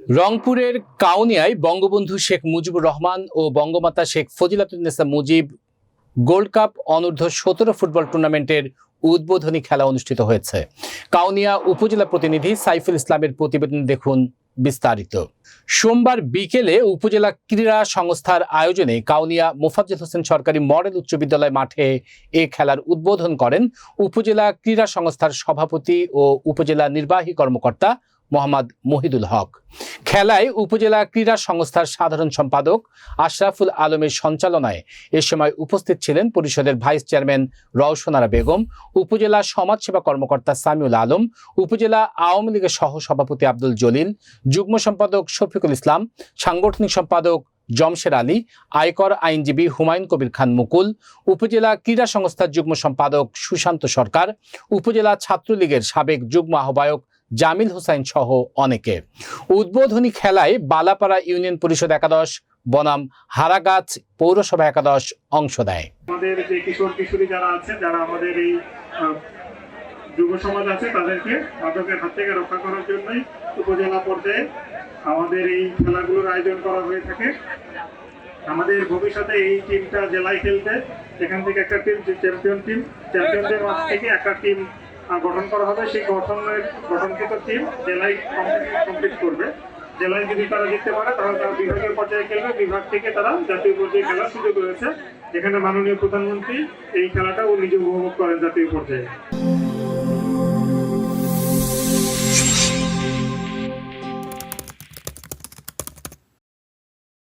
রংপুরের কাউনিয়ায় বঙ্গবন্ধু শেখ মুজিবুর রহমান ও বঙ্গমাতা শেখ ফজিলাতুন্নেসা মুজিব গোল্ড কাপ অনূর্ধ্ব সতেরো ফুটবল টুর্নামেন্টের উদ্বোধনী খেলা অনুষ্ঠিত হয়েছে। কাউনিয়া উপজেলা প্রতিনিধি সাইফুল ইসলামের প্রতিবেদন দেখুন বিস্তারিত। সোমবার বিকেলে উপজেলা ক্রীড়া সংস্থার আয়োজনে কাউনিয়া মোফাজ্জল হোসেন সরকারি মডেল উচ্চ বিদ্যালয় মাঠে এ খেলার উদ্বোধন করেন। উপজেলা ক্রীড়া সংস্থার সভাপতি ও উপজেলা নির্বাহী কর্মকর্তা মোহাম্মদ মহিদুল হক। খেলায় উপজেলা ক্রীড়া সংস্থার সাধারণ সম্পাদক আশরাফুল আলমের সঞ্চালনায় এ সময় উপস্থিত ছিলেন পরিষদের ভাইস চেয়ারম্যান রওশনারা বেগম, উপজেলা সমাজসেবা কর্মকর্তা সামিউল আলম, উপজেলা আওয়ামী লীগের সহ সভাপতি আব্দুল জলিল, যুগ্ম সম্পাদক শফিকুল ইসলাম, সাংগঠনিক সম্পাদক জমশের আলী, আয়কর আইনজীবী হুমায়ুন কবির খান মুকুল, উপজেলা ক্রীড়া সংস্থার যুগ্ম সম্পাদক সুশান্ত সরকার, উপজেলা ছাত্রলীগের সাবেক যুগ্ম আহ্বায়ক জামিল হোসাইন সহ অনেকে। উদ্বোধনী খেলায় বালাপাড়া ইউনিয়ন পরিষদ একাদশ, বনাম হারাগাছ পৌরসভা একাদশ অংশ দেয় আমাদের যে কিশোর কিশোরী যারা আছে, যারা আমাদের এই যুব সমাজ আছে, তাদেরকে মাদকের হাত থেকে রক্ষা করার জন্যই উপজেলা পর্যায়ে আমাদের এই খেলাগুলোর আয়োজন করা হয়ে থাকে। আমাদের ভবিষ্যতে এই টিমটা জেলায় খেলবে। এখান থেকে একটা টিম চ্যাম্পিয়ন টিম চ্যাম্পিয়নদের মাঝ থেকে একটা টিম গঠন করা হবে। সেই গঠনের গঠনকৃত টিম জেলায় কমপ্লিট করবে। জেলায় যদি তারা জিততে পারে, তাহলে তারা বিভাগের পর্যায়ে খেলবে। বিভাগ থেকে তারা জাতীয় পর্যায়ে খেলার সুযোগ রয়েছে। যেখানে মাননীয় প্রধানমন্ত্রী এই খেলাটা খেলাটাও নিজে উপভোগ করেন জাতীয় পর্যায়ে।